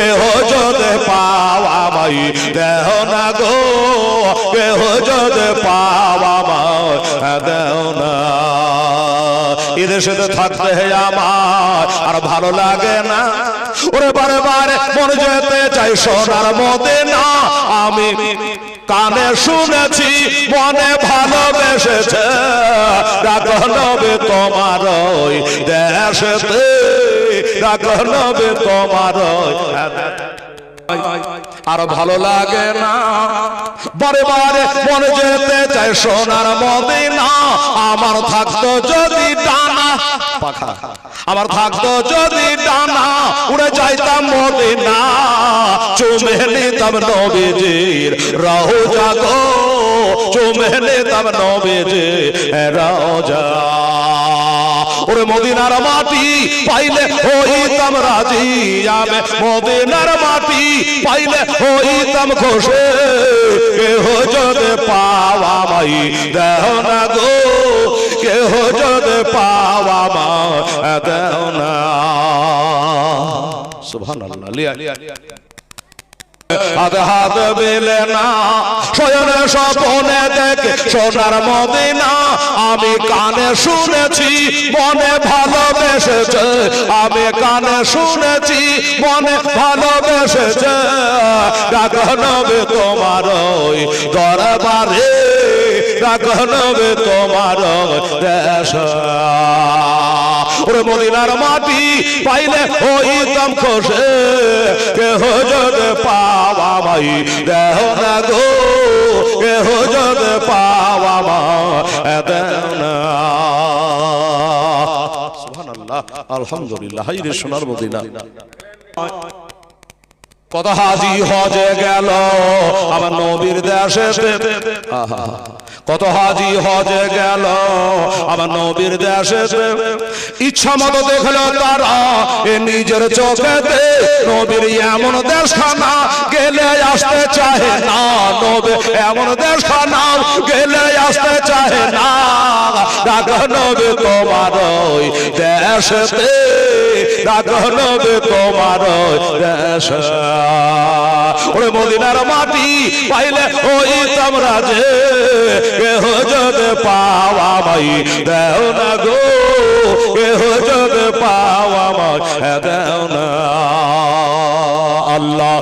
কেহ যদি পাওয়া মাই, দেহ না গো, কেহ পাওয়া মাই, দেহ না। থাকতে হে আমার, আর ভালো লাগে না। ওরে বারে বারে মনে যেতে চাই সোনার মতে না আমি কানে শুনেছি, মনে ভালোবেসেছে। তোমার ওই দেশেতে। রাগনবে তোমার আর ভালো লাগে না। বারে বারে মনে যেতে চাই সোনার মদিনা। আমার থাকতো যদি টানা পাখা। আমার থাকতো যদি টানা উড়ে যাইতাম মদিনা। চুমে নিতাম নবীজির রাহু জাগো। চুমে নিতাম নবীজির রাজা ওরে মদিনার মাটি পাইলে হইতাম রাজি। আমি মদিনার মাটি পাইলে হইতাম খুশি কেহ যদি পাওয়া মাই দেহ না গো, কেহ যদি পাওয়া মা দেহ না। সুবহানাল্লাহ, লিয়া। হাত হাত বেলে না। শয়নে স্বপনে দেখে সোনার মদিনা। আমি কানে শুনেছি, মনে ভালোবেসেছে। আমি কানে শুনেছি, মনে ভালোবেসেছে। রাখনবে তোমার ওই দরবারে রাখনবে তোমার দেশ। ওরে মদিনার মাটি পাইলে হইতাম খোসে। কেহ যদ পাওয়া মাই দেহ না গো কেহ যদ পাওয়া মা আলহামদুলিল্লাহ সোনার মদিনা। কত হাজি হজে গেল। আমার নবীর দেশে কত হাজি হজে গেল। আমার নবীর দেশে ইচ্ছা মতো দেখল তারা এ নিজের চোখেতে। নবীর এমন দেশখানা গেলে আসতে চাহে না। নবী এমন দেশখানা গেলে আসতে চাহে না। রাগ নবী তোমার দেশেতে রাগ নবী তোমার দেশ। ওরে মদিনার মাটি পাইলে ওই তোমরা যে কেহ যদি পাওয়া মাই দেও না গো। কেহ যদি পাওয়া মাই দেও না। আল্লাহ